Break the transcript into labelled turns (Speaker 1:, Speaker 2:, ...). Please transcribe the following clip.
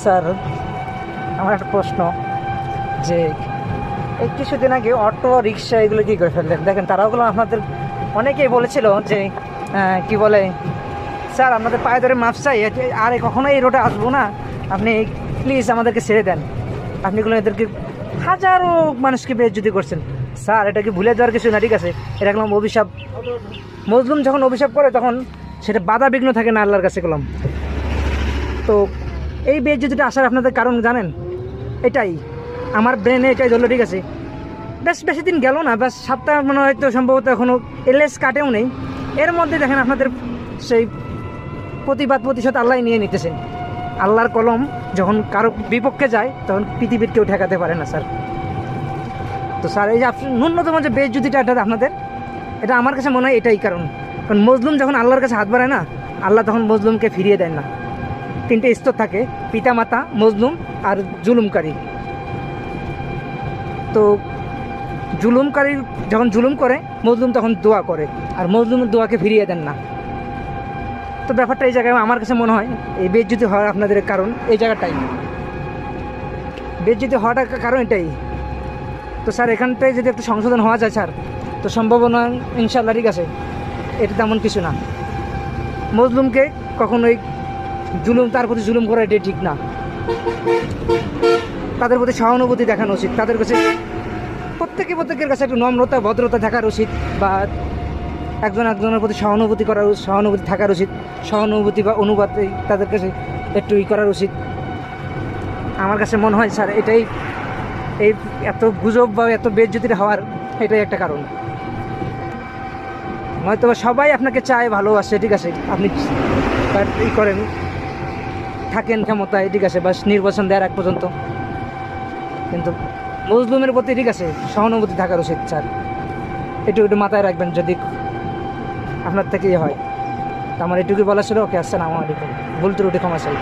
Speaker 1: Sir, আমার একটা প্রশ্ন যে, এই কিছুদিন আগে অটো, রিক্সা এগুলো কী করে ফেললেন? দেখেন তারাগুলো আপনাদের, অনেকেই বলেছিল যে কি বলে, স্যার, আপনাদের পায়ে ধরে মাপ চাই আর কখনো এই রোডে আসব না। আপনি প্লিজ আমাদেরকে ছেড়ে দেন। আপনি এগুলো এদেরকে হাজারো মানুষকে বেজ্জুতি করছেন। স্যার, এটা কি ভুলে দেওয়ার কিছু না, ঠিক আছে? এটা একদম অভিশাপ। মজলুম যখন অভিশাপ করে, তখন সেটা বাধা বিঘ্ন থাকে না আল্লাহর কাছে কলম। তো এই বেজ্জুতিটা আসার আপনাদের কারণ জানেন? এটাই। আমার ব্রেনে এটাই ধরলো, ঠিক আছে? বেশ, বেশি দিন গেল না, বেশ সপ্তাহ মনে হয়তো সম্ভবত এখনও এলএস কাটেও নেই। এর মধ্যে দেখেন আপনাদের সেই প্রতিবাদ প্রতিশোধ আল্লাহ নিয়ে নিতেছেন। আল্লাহর কলম যখন কারও বিপক্ষে যায়, তখন পৃথিবীর কেউ ঠেকাতে পারে না, স্যার। তো স্যার, এই যে ন্যূনতম যে বেজ্জুতিটা এটা আপনাদের, এটা আমার কাছে মনে হয় এটাই কারণ। কারণ মজলুম যখন আল্লাহর কাছে হাত বাড়ায় না, আল্লাহ তখন মজলুমকে ফিরিয়ে দেন না। তিনটে স্তর থাকে পিতা মাতা মজলুম আর জুলুমকারী। তো জুলুমকারী যখন জুলুম করে, মজলুম তখন দোয়া করে, আর মজলুমের দোয়াকে ফিরিয়ে দেন না। তো ব্যাপারটা এই জায়গায় আমার কাছে মনে হয়, এই বেজ্জুতি হওয়ার আপনাদের কারণ, এই জায়গাটাই। বেজ্জুতি হওয়াটার কারণ এটাই। তো স্যার, এখানটায় যদি একটু সংশোধন হওয়া যায়, স্যার, তো সম্ভাবনা ইনশাল্লাহ ঠিক আছে। এটা তেমন কিছু না। মজলুমকে কখনোই জুলুম, তার প্রতি জুলুম করা এটাই ঠিক না। তাদের প্রতি সহানুভূতি দেখানো উচিত। তাদের কাছে প্রত্যেকে প্রত্যেকের কাছে একটু নম্রতা, ভদ্রতা থাকার উচিত বা একজন একজনের প্রতি সহানুভূতি করার সহানুভূতি থাকার উচিত, সহানুভূতি বা অনুবাদ তাদের কাছে একটু ই করার উচিত। আমার কাছে মনে হয়, স্যার, এটাই এই এত গুজব বা এত বেজ্জতির হওয়ার এটাই একটা কারণ। হয়তো সবাই আপনাকে চায়, ভালোবাসে, ঠিক আছে, আপনি ই করেন। থাকেন ক্ষমতায় ঠিক আছে, বাস নির্বাচন দেওয়ার এক পর্যন্ত। কিন্তু মজলুমের প্রতি ঠিক আছে, সহানুভূতি থাকার উচিত স্যার। একটু একটু মাথায় রাখবেন যদি আপনার থেকেই হয়। তো আমার এটুকুই বলা ছিল। ওকে, আসসালামু আলাইকুম। ভুল ত্রুটি ক্ষমা চাই।